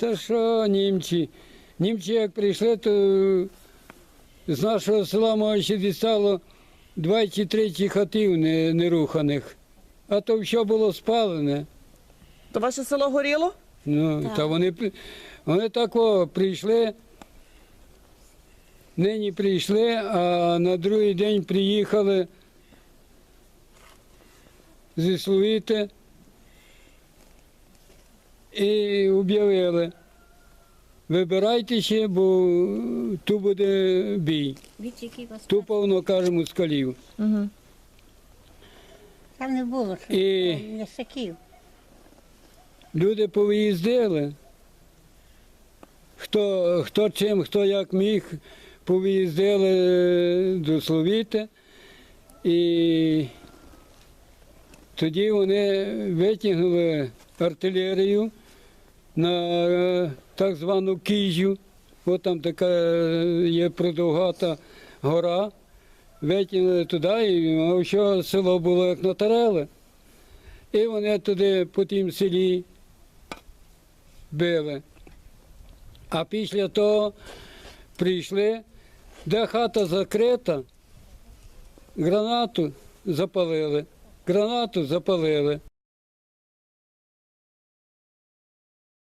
Та що німці? Німці як прийшли, то з нашого села може ще дістало 23 хатів неруханих. А то все було спалене. То ваше село горіло? Ну, Так. та вони, вони тако прийшли, нині прийшли, а на другий день приїхали зі Словіти і об'явили. Вибирайте ще, бо тут буде бій. Тут повно каже москалів. Угу. там не було, що І- саків. Люди повиїздили. Хто, хто чим, хто як міг, повиїздили до Словіти. І тоді вони витягнули артилерію на е, так звану Кіжю. От там така е, є продовгата гора. Витягнули туди, і що село було як на тарели. І вони туди по тім селі били. А після того прийшли, де хата закрита, гранату запалили. Гранату запалили.